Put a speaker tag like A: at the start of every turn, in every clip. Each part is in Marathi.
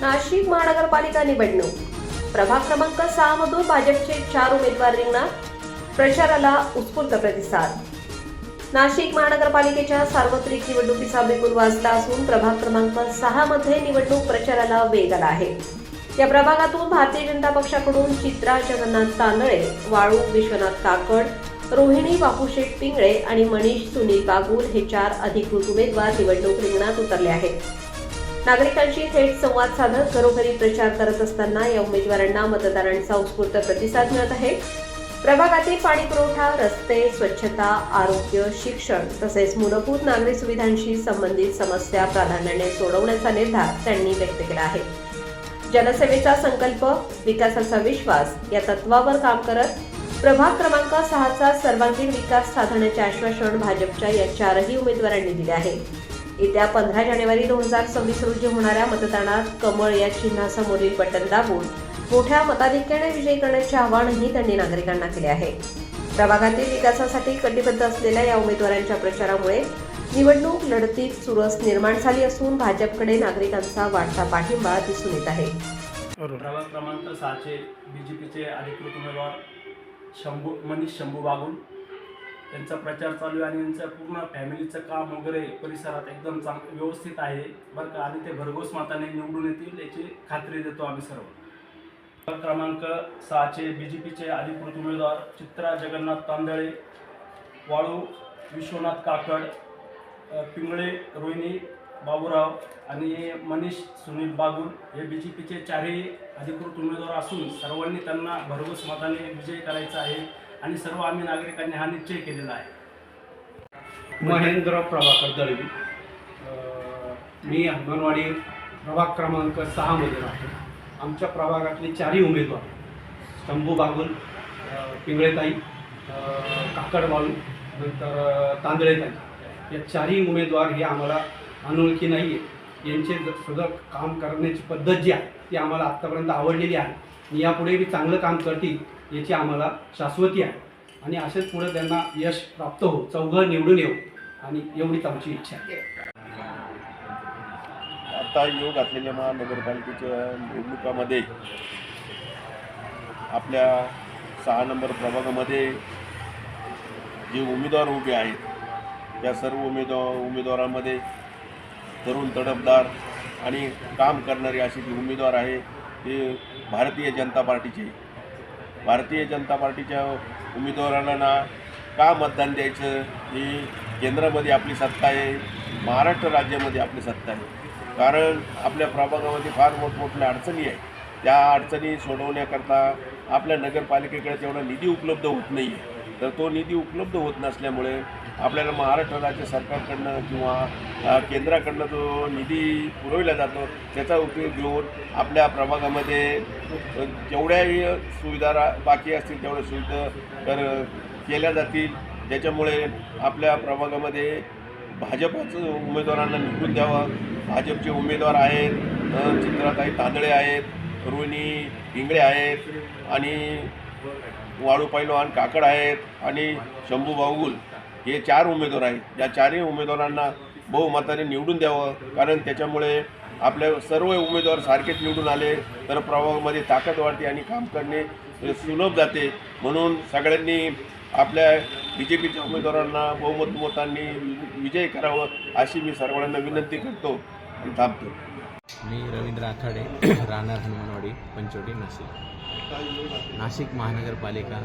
A: नाशिक महानगरपालिका निवडणूक. प्रभाग क्रमांक सहा मधून भाजपचे चार उमेदवार रिंगणार प्रचाराला उत्स्फूर्त प्रतिसाद. नाशिक महानगरपालिकेच्या सार्वत्रिक निवडणुकीचा बिगुल वाजला असून प्रभाग क्रमांक सहा मध्ये निवडणूक प्रचाराला वेग आला आहे. या प्रभागातून भारतीय जनता पक्षाकडून चित्रा जगन्नाथ तांदळे वाळू विश्वनाथ काकड रोहिणी बापूशेठ पिंगळे आणि मनीष सुनील बागुल हे चार अधिकृत उमेदवार निवडणूक रिंगणात उतरले आहेत. नागरिकांशी थेट संवाद साधत घरोघरी प्रचार करत असताना या उमेदवारांना मतदारांचा उत्स्फूर्त प्रतिसाद मिळत आहे. प्रभागातील पाणी पुरवठा रस्ते स्वच्छता आरोग्य शिक्षण तसेच मूलभूत नागरी सुविधांशी संबंधित समस्या प्राधान्याने सोडवण्याचा निर्धार त्यांनी व्यक्त केला आहे. जनसेवेचा संकल्प विकासाचा विश्वास या तत्वावर काम करत प्रभाग क्रमांक सहाचा सर्वांगीण विकास साधण्याचे आश्वासन भाजपच्या या चारही उमेदवारांनी दिले आहे. येत्या पंधरा जानेवारी दोन हजार सव्वीस रोजी होणाऱ्या मतदानात कमळ या चिन्हासमोरील बटन दाबून मोठ्या मताधिक्याने विजयी करण्याचे आवाहनही त्यांनी नागरिकांना केले आहे. प्रभागातील विकासासाठी कटिबद्ध असलेल्या या उमेदवारांच्या प्रचारामुळे निवडणूक लढतीत चुरस निर्माण झाली असून भाजपकडे नागरिकांचा वाढता पाठिंबा दिसून येत आहे.
B: प्रभाग क्रमांक सहाचे बी जे पीचे अधिकृत उमेदवार शंभू मनीष शंभू बागुल त्यांचा प्रचार चालू आहे आणि यांचं पूर्ण फॅमिलीचं काम वगैरे परिसरात एकदम चांग व्यवस्थित आहे. बरं का आणि ते भरघोस माताने निवडून येतील याची खात्री देतो आम्ही सर्व. क्रमांक सहाचे बी जे पीचे अधिकृत उमेदवार चित्रा जगन्नाथ तांदळे वाळू विश्वनाथ काकड पिंगळे रोहिणी बाबूराव आणि मनीष सुनील बागुल हे बी जे पीचे चारही अधिकृत उमेदवार असून सर्वांनी त्यांना भरघोस मताने विजय करायचा आहे. आणि सर्व आम्ही नागरिकांनी हा निश्चय केलेला आहे.
C: महेंद्र प्रभाकर दळवी मी अंगणवाडी प्रभाग क्रमांक सहामध्ये राहतो. आमच्या प्रभागातले चारही उमेदवार शंभू बागुल पिंगळेताई अ, काकडबाळू नंतर तांदळेताई या चारही उमेदवार हे आम्हाला अनोळखी नाही आहे यांचे ज- सुद्धा काम करण्याची पद्धत जी आहे ती आम्हाला आत्तापर्यंत आवडलेली आहे. आणि यापुढे बी चांगलं काम करतील याची आम्हाला शाश्वती आहे. आणि असेच पुढे त्यांना यश प्राप्त हो चौघं निवडून येऊ. आणि एवढीच आमची इच्छा आहे.
D: आता योग घातलेल्या महानगरपालिकेच्या निवडणुकामध्ये आपल्या सहा नंबर प्रभागामध्ये जे उमेदवार उभे आहेत त्या सर्व उमेदवार उमेदवारांमध्ये तरुण तडफदार आणि काम करणारे असे जे उमेदवार आहे ते भारतीय जनता पार्टीचे. भारतीय जनता पार्टीच्या उमेदवारांना ना का मतदान द्यायचं? ही केंद्रामध्ये आपली सत्ता आहे महाराष्ट्र राज्यामध्ये आपली सत्ता आहे. कारण आपल्या प्रभागामध्ये फार मोठमोठ्या अडचणी आहे त्या अडचणी सोडवण्याकरता आपल्या नगरपालिकेकडे तेवढा निधी उपलब्ध होत नाही आहे तर तो निधी उपलब्ध होत नसल्यामुळे आपल्याला महाराष्ट्र राज्य सरकारकडनं किंवा केंद्राकडनं जो निधी पुरविला जातो त्याचा उपयोग घेऊन आपल्या प्रभागामध्ये जेवढ्याही सुविधा रा बाकी असतील तेवढ्या सुविधा तर केल्या जातील. त्याच्यामुळे आपल्या प्रभागामध्ये भाजपच उमेदवारांना निवडून द्यावं. भाजपचे उमेदवार आहेत अ, चित्राताई तांदळे आहेत रोहिणी हिंगळे आहेत आणि वाळू पैलवान काकड आहेत आणि शंभू बागुल हे चार उमेदवार आहेत. या चारही उमेदवारांना बहुमताने निवडून द्यावं कारण त्याच्यामुळे आपल्या सर्व उमेदवार सारखेच निवडून आले तर प्रभागामध्ये ताकद वाढते आणि काम करणे सुलभ जाते. म्हणून सगळ्यांनी आपल्या बी जे पीच्या उमेदवारांना बहुमत मतांनी विजय करावं अशी मी सर्वांना विनंती करतो आणि थांबतो.
E: मी रवींद्र आखाडे राहणार हनुमानवाडी पंचवटी नाशिक. नाशिक महानगरपालिका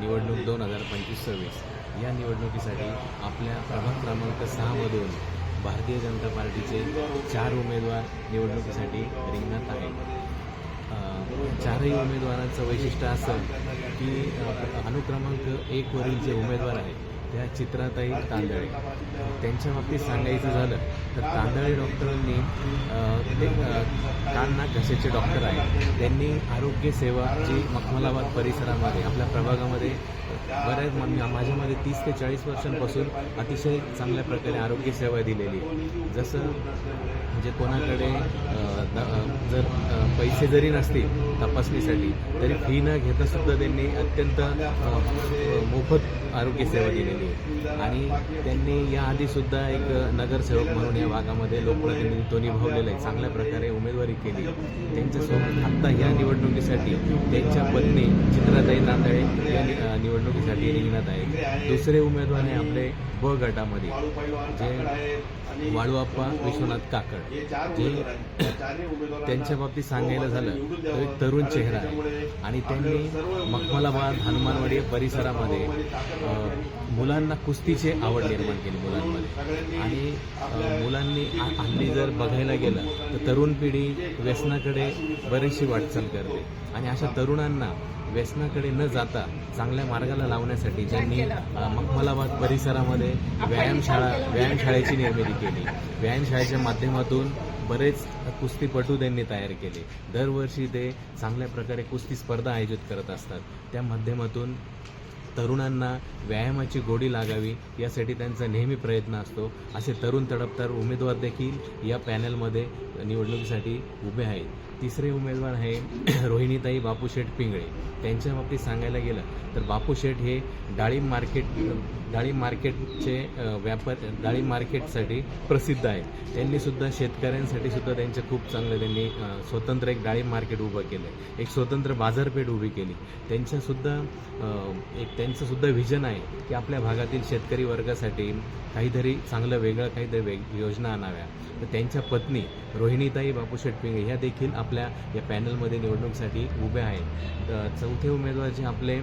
E: निवडणूक दोन हजार पंचवीस सव्वीस. या निवडणुकीसाठी आपल्या प्रभाग क्रमांक सहामधून भारतीय जनता पार्टीचे चार उमेदवार निवडणुकीसाठी रिंगणात आहेत. चारही उमेदवारांचं वैशिष्ट्य असं की अनुक्रमांक एकवरील जे उमेदवार आहेत त्या चित्राताई तांदळे. त्यांच्या बाबतीत सांगायचं झालं तर तांदळे डॉक्टरांनी ते अ, कान नाक घशाचे डॉक्टर आहेत त्यांनी आरोग्य सेवा जी मखमलाबाद परिसरामध्ये आपल्या प्रभागामध्ये बऱ्याच मा- माझ्यामध्ये तीस ते चाळीस वर्षांपासून अतिशय चांगल्या प्रकारे आरोग्यसेवा दिलेली जसं म्हणजे कोणाकडे जर पैसे जरी नसतील तपासणीसाठी तरी फी न घेता सुद्धा त्यांनी अत्यंत मोफत आरोग्यसेवा दिलेली आहे. आणि त्यांनी याआधी सुद्धा एक नगरसेवक म्हणून या भागामध्ये लोकप्रतिनिधित्व निभावलेलं आहे. चांगल्या प्रकारे उमेदवारी केली. त्यांच्यासोबत आत्ता या निवडणुकीसाठी त्यांच्या पत्नी चित्राताई तांदळे या निवड निवडणुकीसाठी रिंगणात आहेत. दुसरे उमेदवार आहे आपले ब गटामध्ये. जे वाळूअप्पा विश्वनाथ काकड जे त्यांच्या बाबतीत सांगायला झालं तर एक तरुण चेहरा आहे. आणि त्यांनी मखमलाबाद हनुमानवाडी परिसरामध्ये मुलांना कुस्तीची आवड निर्माण केली मुलांमध्ये. आणि मुलांनी हल्ली जर बघायला गेलं तर तरुण पिढी व्यसनाकडे बरीचशी वाटचाल करते. आणि अशा तरुणांना व्यसनाकडे न जाता चांगल्या मार्गाला लावण्यासाठी त्यांनी अ, मखमलाबाद परिसरामध्ये व्यायामशाळा व्यायामशाळेची निर्मिती केले. व्यायामशाळेच्या माध्यमातून बरेच कुस्तीपटू त्यांनी तयार केले. दरवर्षी ते चांगल्या प्रकारे कुस्ती स्पर्धा आयोजित करत असतात. त्या माध्यमातून तरुणांना व्यायामाची गोडी लागावी यासाठी त्यांचा नेहमी प्रयत्न असतो. असे तरुण तडपतर उमेदवार देखील या पॅनलमध्ये निवडणुकीसाठी उभे आहेत. तिसरे उमेदवार आहे रोहिणीताई बापूशेठ पिंगळे. त्यांच्या बाबतीत सांगायला गेलं तर बापूशेठ हे डाळिंब मार्केट डाळिंब मार्केटचे व्यापार डाळिंब मार्केटसाठी प्रसिद्ध आहेत. त्यांनीसुद्धा शेतकऱ्यांसाठी सुद्धा त्यांचं खूप चांगलं त्यांनी स्वतंत्र एक डाळिंब मार्केट उभं केलं. एक स्वतंत्र बाजारपेठ उभी केली. त्यांच्यासुद्धा एक त्यांचंसुद्धा व्हिजन आहे की आपल्या भागातील शेतकरी वर्गासाठी काहीतरी चांगलं वेगळं काहीतरी वेग योजना आणाव्या. तर त्यांच्या पत्नी रोहिणीताई बापू शेटपिंगे ह्या देखील आपल्या या पॅनलमध्ये निवडणुकीसाठी उभ्या आहेत. चौथे उमेदवार जे आपले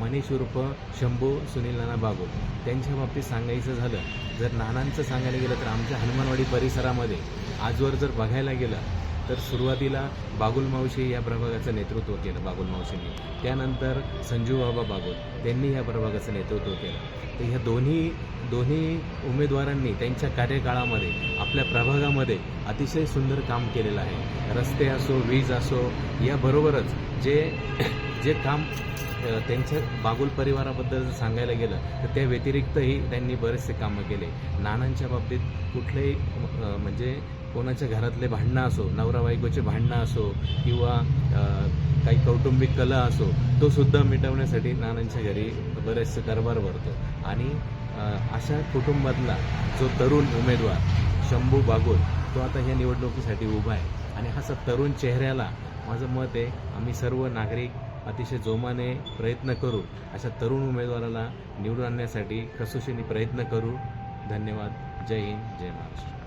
E: मनीष उर्फ शंभू सुनील नाना बागू. त्यांच्या बाबतीत सांगायचं झालं जर नानांचं सांगायला गेलं तर आमच्या हनुमानवाडी परिसरामध्ये आजवर जर बघायला गेलं तर सुरुवातीला बागुल मावशी या प्रभागाचं नेतृत्व केलं बागुल मावशींनी. त्यानंतर संजू बाबा बागुल त्यांनी या प्रभागाचं नेतृत्व केलं. तर ह्या दोन्ही दोन्ही उमेदवारांनी त्यांच्या कार्यकाळामध्ये आपल्या प्रभागामध्ये अतिशय सुंदर काम केलेलं आहे. रस्ते असो वीज असो याबरोबरच जे जे काम त्यांच्या बागुल परिवाराबद्दल जर सांगायला गेलं तर त्या व्यतिरिक्तही त्यांनी बरेचसे कामं केले. नानांच्या बाबतीत कुठलेही म्हणजे कोणाच्या घरातले भांडणं असो नवरा बायकोचे भांडणं असो किंवा काही कौटुंबिक कला असो तो सुद्धा मिटवण्यासाठी नानांच्या घरी बरेचसे दरबार भरतो. आणि अशा कुटुंबातला जो तरुण उमेदवार शंभू बागोल तो आता ह्या निवडणुकीसाठी उभा आहे. आणि असा तरुण चेहऱ्याला माझं मत आहे आम्ही सर्व नागरिक अतिशय जोमाने प्रयत्न करू अशा तरुण उमेदवाराला निवडून आणण्यासाठी कसोशीने प्रयत्न करू. धन्यवाद. जय हिंद जय महाराष्ट्र.